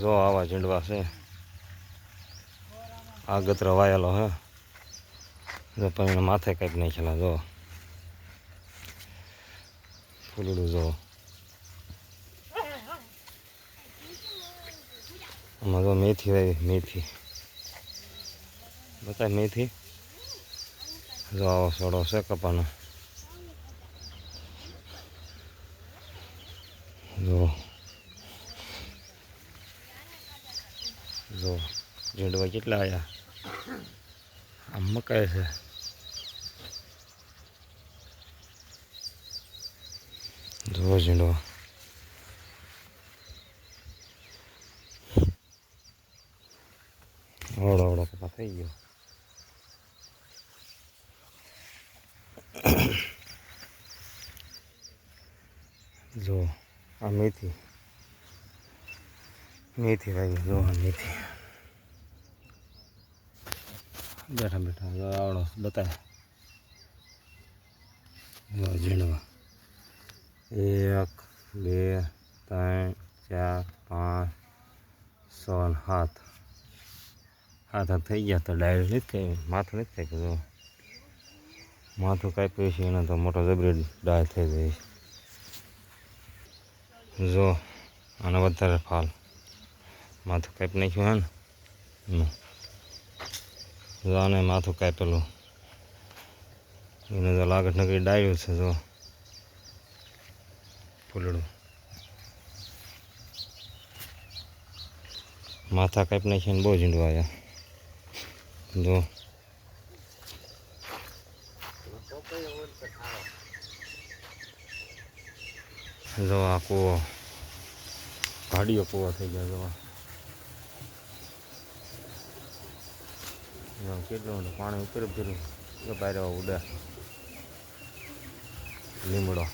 જો આવા ઝીંડવા છે. આગત્ર વાયેલો હે. જો પણ માથે માથે નહીં નાખેલા જો. ફૂલડું જો. આમાં જો મેથી વાવી મેથી. બતાય મેથી? જો આવો સોડો છે કપાનો. જો. ઝીંડવા કેટલા આવ્યા આમ મકાઈ છે. જો ઝીંડવા ઓળો ઓળો કપા થઈ ગયો. જો આ મેથી. મેથી વાવી જો મેથી. બેઠા બેઠા આવડો બતાવે ઝીણવા. એક, બે, ત્રણ, ચાર, પાંચ, છ ને સાત. હાથ હાથ થઈ ગયા તો ડાયરેક્ટ નથી થઈ, માથું નથી ખાઈ જો. માથું કાપ્યું છે એને તો મોટો જબરી ડાય થઈ જાય છે. જો, આને વધારે ફાલ. માથું કાપી નાખ્યું હે ને? એનું. જો આને માથું કાપેલું. એને તો લાગત નકરી ડાયું છે, જો. ફૂલડું માથા કાપી નાખીને બહુ ઝીંડવા આવ્યા જો. જો આ કૂવો. ભાડીઓ કૂવો થઈ ગયા, જો. કેટલું પાણી ઉપર ફેરું એ બહાર ઉડે. લીમડો.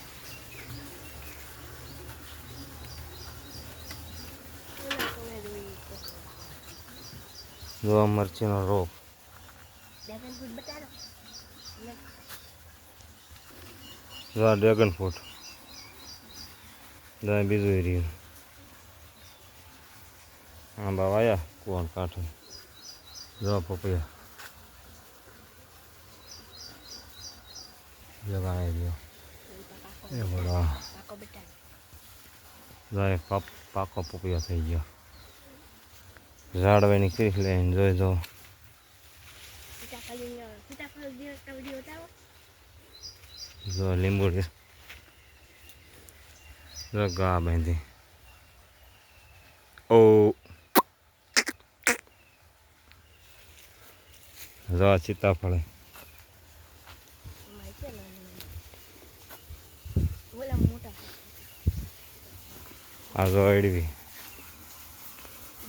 જોવા મરચીનો રોપ. Dragon fruit બતાડો. જો આ ડ્રેગન ફ્રૂટ જો આ બીજું રહ્યું. આંબા વાયા કોણ કાંઠે. જોવા પપૈયા. જો ગાય રહ્યો એ બોલા પાકો બટાડો જો એ પાપ પાકો પપૈયા થઈ ગયો ઝાડવાની ક્રીફ લઈને જોઈ જો જો લીંબુડી જો ગા બાંધી ઓ જો સીતાફળ એમાં છે ને ઓલા મોટા આ જો અડવી.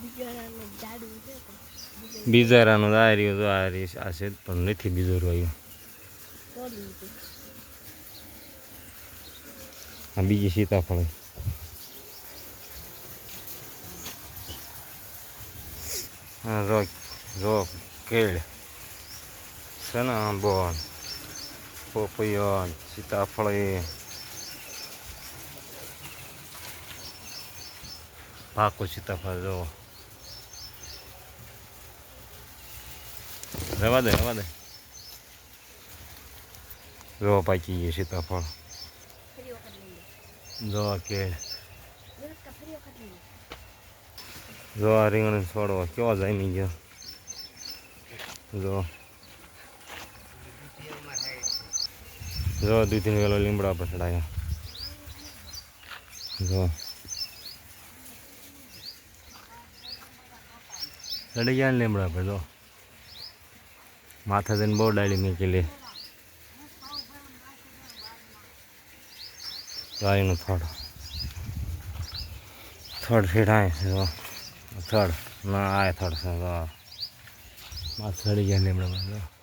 બીજો નાનું ઝાડું તો આ રહ્યું જો આ રહી આ છે પણ નથી બીજું રહ્યું. આ બીજી સીતાફળ. જો જો કેળ. છે ને આંબો પોપૈયો સીતાફળી. પાકું સીતાફળ જો રવા દે રવા દે. જો પાકી ગયું સીતાફળ જો કે. જો આ રીંગણ છોડવો કેવો જામી ગયો. જો જો દૂધીને વેલો લીમડા પર ચડાયા જો ચડી ગયા ને લીમડા પર જો માથા જઈને બહુ ડાળી મૂકેલી. ગાયનું થડ. થડ ફેડાય છે જો થડ. ના આ થડ છે તો. માથે ચડી ગયા લીમડામાં જો